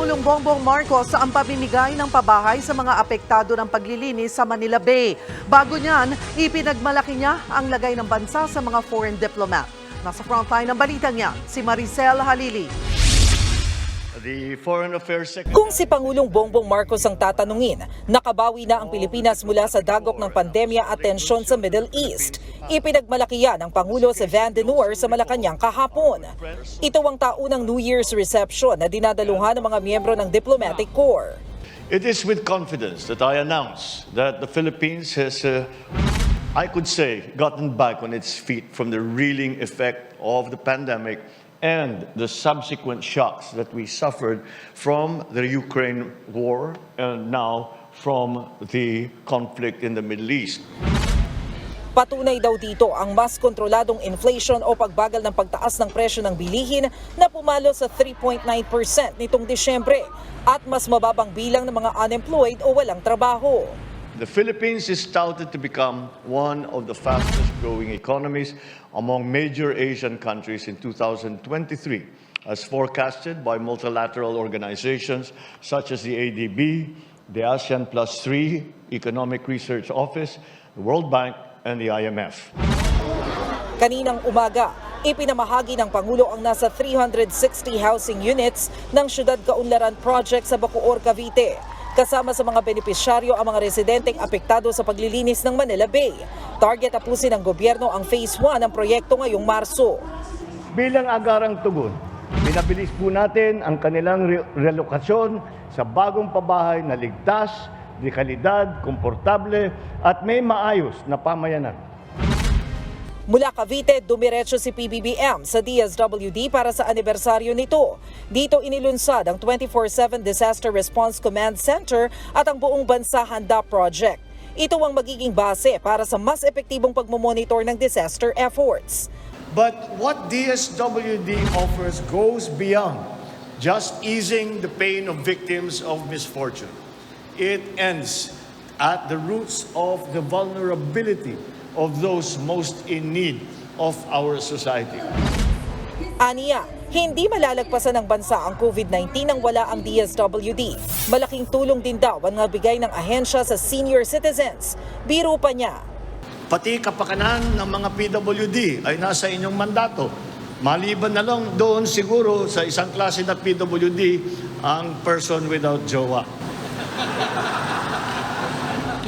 Pangulong Bongbong Marcos ang pamimigay ng pabahay sa mga apektado ng paglilinis sa Manila Bay. Bago niyan, ipinagmalaki niya ang lagay ng bansa sa mga foreign diplomat. Nasa frontline ng balitang niya, si Maricel Halili. The Foreign Affairs Secretary. Kung si Pangulong Bongbong Marcos ang tatanungin, nakabawi na ang Pilipinas mula sa dagok ng pandemya at tensyon sa Middle East. Ipinagmalaki yan ng Pangulo sa Van den Noor sa Malacanang kahapon. Ito ang taunang New Year's reception na dinadaluhan ng mga miyembro ng Diplomatic Corps. It is with confidence that I announce that the Philippines has, uh, I could say, gotten back on its feet from the reeling effect of the pandemic and the subsequent shocks that we suffered from the Ukraine war and now from the conflict in the Middle East. Patunay daw dito ang mas kontroladong inflation o pagbagal ng pagtaas ng presyo ng bilihin na pumalo sa 3.9% nitong Disyembre at mas mababang bilang ng mga unemployed o walang trabaho. The Philippines is touted to become one of the fastest growing economies among major Asian countries in 2023, as forecasted by multilateral organizations such as the ADB, the ASEAN Plus 3 Economic Research Office, the World Bank, and the IMF. Kaninang umaga, ipinamahagi ng Pangulo ang nasa 360 housing units ng Syudad Kaunlaran Project sa Bacoor, Cavite. Kasama sa mga benepisyaryo ang mga residenteng apektado sa paglilinis ng Manila Bay. Target tapusin ng gobyerno ang Phase 1 ng proyekto ngayong Marso. Bilang agarang tugon, pinabilis po natin ang kanilang re- relokasyon sa bagong pabahay na ligtas, de kalidad, komportable at may maayos na pamayanan. Mula Cavite, dumiretso si PBBM sa DSWD para sa anibersaryo nito. Dito inilunsad ang 24-7 Disaster Response Command Center at ang buong bansa handa project. Ito ang magiging base para sa mas epektibong pagmomonitor ng disaster efforts. But what DSWD offers goes beyond just easing the pain of victims of misfortune. It ends at the roots of the vulnerability of those most in need of our society. Aniya, hindi malalagpasan ng bansa ang COVID-19 nang wala ang DSWD. Malaking tulong din daw ang nabigay ng ahensya sa senior citizens. Biro pa niya, Pati kapakanan ng mga PWD ay nasa inyong mandato. Maliban na lang doon siguro sa isang klase na PWD ang person without jowa.